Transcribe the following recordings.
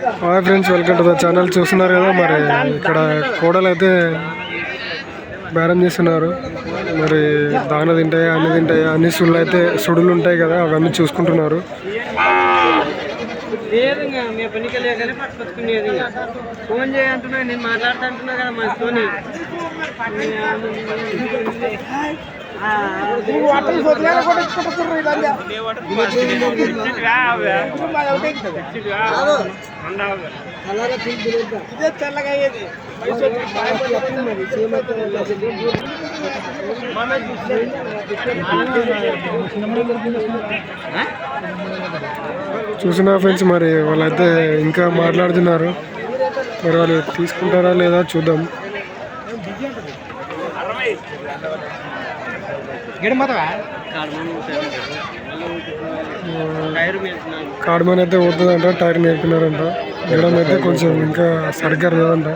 Hi friends welcome to the channel. చూస్తున్నారు కదా మరి ఇక్కడ కోడలు అయితే బేరం చేస్తున్నారు. మరి దాన తింటాయా అన్ని తింటాయా అన్ని సుళ్ళు అయితే సుడులు ఉంటాయి కదా అవన్నీ చూసుకుంటున్నారు. మీ పనికి లేకనే పట్టుకొచ్చుకునేది ఫోన్ చేయంటున్నా నేను కదా తోని తెల్లగా అయ్యేది చూసిన ఫ్రెండ్స్ మరి వాళ్ళైతే ఇంకా మాట్లాడుతున్నారు. మరి వాళ్ళు తీసుకుంటారా లేదా చూద్దాం. కాడమని అయితే పోతుందంట టైర్ నేర్పినారంట. మేడం అయితే కొంచెం ఇంకా సరిగ్గా లేదంట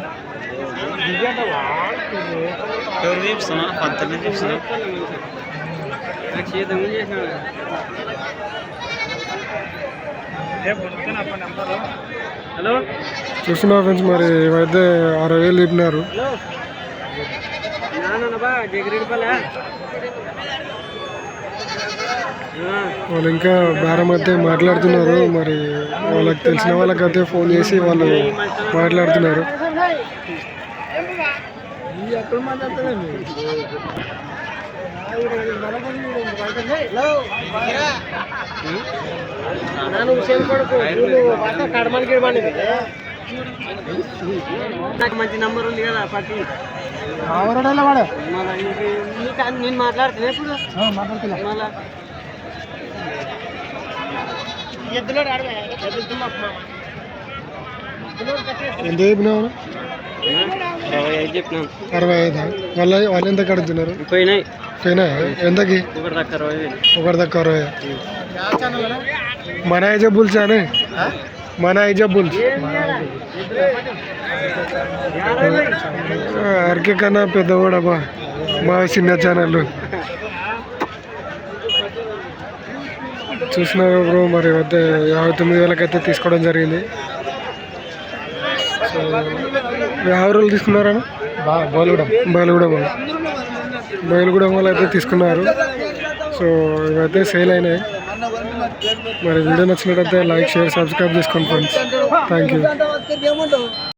చూస్తున్నా ఫ్రెండ్స్ మరి ఇవైతే అరవై వేలు చెప్పినారు వాళ్ళు ఇంకా బేరం అయితే మాట్లాడుతున్నారు మరి వాళ్ళకి తెలిసిన వాళ్ళకైతే ఫోన్ చేసి వాళ్ళు మాట్లాడుతున్నారు. నాకు మంచి నంబర్ ఉంది కదా పట్టి మళ్ళా ఇది నీకు నేను మాట్లాడుతున్నా ఇప్పుడు మళ్ళా ఎద్దులో ఎంత చెప్పినావు ఇరవై ఐదు చెప్పినాను అరవై ఐదు వాళ్ళ వాళ్ళు ఎంత కడుగుతున్నారు పోయినాయి పోయినా ఎంతకి ఒకటి దాకా అరవై వేలు ఒకటి తక్కువ అరవై మన ఐజబ్బుల్స్ అని మన ఐజబ్బుల్స్ అరకే కన్నా పెద్ద కూడా బా మా చిన్న ఛానల్ చూసినారు బ్రో మరి వద్ద యాభై తొమ్మిది వేలకైతే తీసుకోవడం జరిగింది. సో యాభై రోజులు తీసుకున్నారా? బాలుగూడెం. బాలుగూడెం వాళ్ళు బయలుగూడెం వాళ్ళు అయితే తీసుకున్నారు. సో ఇవైతే సేల్ అయినాయి. మరి వీడియో నచ్చినట్టయితే లైక్ షేర్ సబ్స్క్రైబ్ చేసుకోండి ఫ్రెండ్స్ థ్యాంక్ యూ